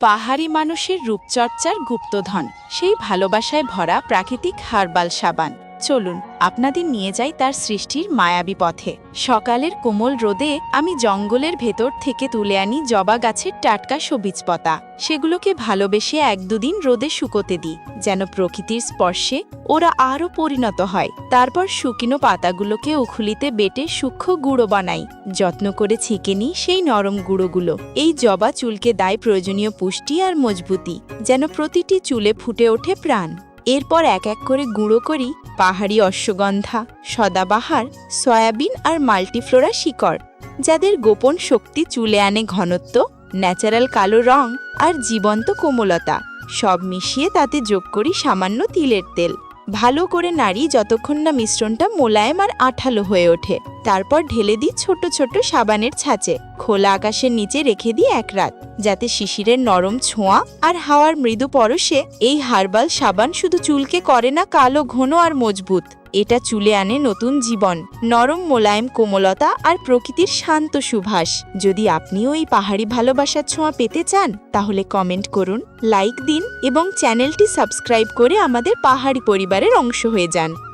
পাহাড়ি মানুষের রূপচর্চার গুপ্তধন সেই ভালোবাসায় ভরা প্রাকৃতিক হার্বাল সাবান। চলুন, আপনাদের নিয়ে যাই তার সৃষ্টির মায়াবী পথে। সকালের কোমল রোদে আমি জঙ্গলের ভেতর থেকে তুলে আনি জবা গাছের টাটকা সবুজ পাতা। সেগুলোকে ভালোবেসে এক দুদিন রোদে শুকোতে দিই, যেন প্রকৃতির স্পর্শে ওরা আরও পরিণত হয়। তারপর শুকনো পাতাগুলোকে উখুলিতে বেটে সূক্ষ্ম গুঁড়ো বানাই। যত্ন করে ছেঁকে নিই সেই নরম গুঁড়োগুলো। এই জবা চুলকে দেয় প্রয়োজনীয় পুষ্টি আর মজবুতি, যেন প্রতিটি চুলে ফুটে ওঠে প্রাণ। এরপর এক এক করে গুঁড়ো করি পাহাড়ি অশ্বগন্ধা, সদাবাহার, সয়াবিন আর মাল্টিফ্লোরা শিকড়, যাদের গোপন শক্তি চুলে আনে ঘনত্ব, ন্যাচারাল কালো রং আর জীবন্ত কোমলতা। সব মিশিয়ে তাতে যোগ করি সামান্য তিলের তেল। ভালো করে নাড়ি যতক্ষণ না মিশ্রণটা মোলায়েম আর আঠালো হয়ে ওঠে। তারপর ঢেলে দিই ছোট ছোট সাবানের ছাঁচে। খোলা আকাশের নিচে রেখে দিই এক রাত, যাতে শিশিরের নরম ছোঁয়া আর হাওয়ার মৃদু পরশে এই হার্বাল সাবান শুধু চুলকে করে না কালো, ঘন আর মজবুত। এটা চুলে আনে নতুন জীবন। নরম মোলায়েম, কোমলতা আর প্রকৃতির শান্ত সুভাষ। যদি আপনিও এই পাহাড়ি ভালোবাসার ছোঁয়া পেতে চান, তাহলে কমেন্ট করুন, লাইক দিন এবং চ্যানেলটি সাবস্ক্রাইব করে আমাদের পাহাড়ি পরিবারের অংশ হয়ে যান।